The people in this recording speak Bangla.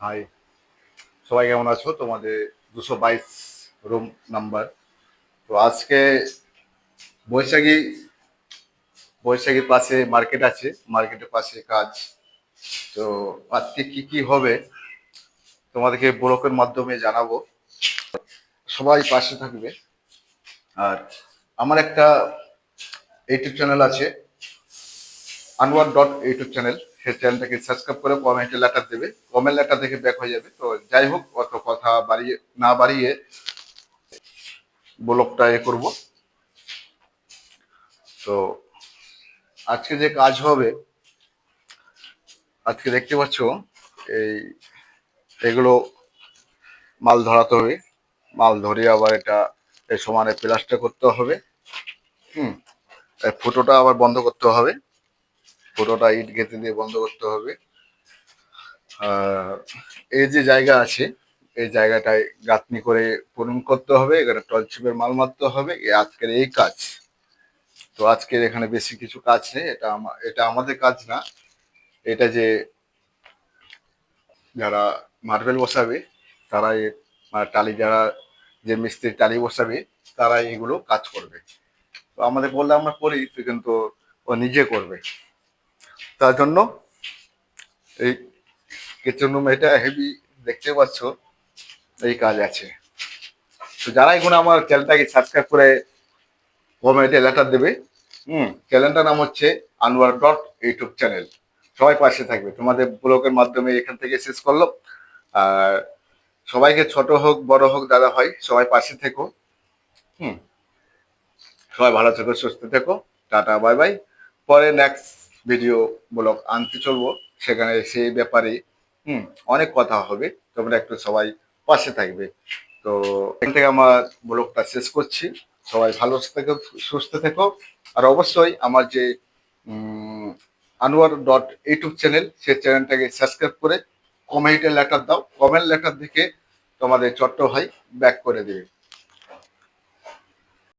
হাই সবাই কেমন আছো? তোমাদের দুশো বাইশ রুম নাম্বার তো আজকে বৈশাখী বৈশাখীর পাশে মার্কেট আছে মার্কেটের পাশে কাজ। তো আজকে কি কি হবে, তোমাদেরকে ব্লকের মাধ্যমে জানাব। সবাই পাশে থাকবে। আর আমার একটা ইউটিউব চ্যানেল আছে আনোয়ার ডট ইউটিউব চ্যানেল চ্যানেলটাকে সাবস্ক্রাইব করে কমেন্টে লেটার দেবে। কমেন্ট লেটার দেখে ব্যাক হয়ে যাবে। তো যাই হোক, অত কথা বাড়িয়ে, না বাড়িয়ে ব্লগটা এ করব। তো আজকে যে কাজ হবে, আজকে দেখতে পাচ্ছ, এই, এগুলো মাল ধরাতে হবে। মাল ধরে আবার এটা সমানে প্লাস্টার করতে হবে। হুম ফুটোটা আবার বন্ধ করতে হবে। পুরোটা ইট গেঁথে দিয়ে বন্ধ করতে হবে। আর এই যে জায়গা আছে, এই জায়গাটায় গাঁথনি করে পূরণ করতে হবে, এখানে টলচিপের মাল মারতে হবে আজকের এই কাজ। তো আজকের এখানে বেশি কিছু কাজ নেই, এটা এটা আমাদের কাজ না। এটা যে যারা মার্বেল বসাবে, তারা মানে টালি যারা, যে মিস্ত্রি টালি বসাবে তারা এগুলো কাজ করবে। তো আমাদের বললে আমরা করি, কিন্তু ও নিজে করবে। তার জন্য এই কিচেন রুম এটা হেভি দেখতে পাচ্ছ, এই কাজ আছে। তো যারা এখন আমার চ্যানেলটাকে সাবস্ক্রাইব করে কমেন্টে লেটার দেবে, হুম চ্যানেলটার নাম হচ্ছে আনোয়ার ডট ইউটিউব চ্যানেল সবাই পাশে থাকবে। তোমাদের ব্লগের মাধ্যমে এখান থেকে শেষ করল। আর সবাইকে ছোট হোক, বড় হোক, দাদা হয় সবাই পাশে থেকো। হুম, সবাই ভালো থেকো, সুস্থ থেকো। টাটা বাই বাই পরে নেক্সট ভিডিও ব্লগ আনতে চলবো, সেখানে সেই ব্যাপারে, হুম, অনেক কথা হবে। তোমরা একটু সবাই পাশে থাকবে। তো এখান থেকে আমার ব্লগটা শেষ করছি। সবাই ভালো থেকো, সুস্থ থেকো। আর অবশ্যই আমার যে আনোয়ার ডট ইউটিউব চ্যানেল সেই চ্যানেলটাকে সাবস্ক্রাইব করে কমেন্টে লেটার দাও। কমেন্ট লেটার দেখে তোমাদের চট্ট ভাই ব্যাক করে দেবে।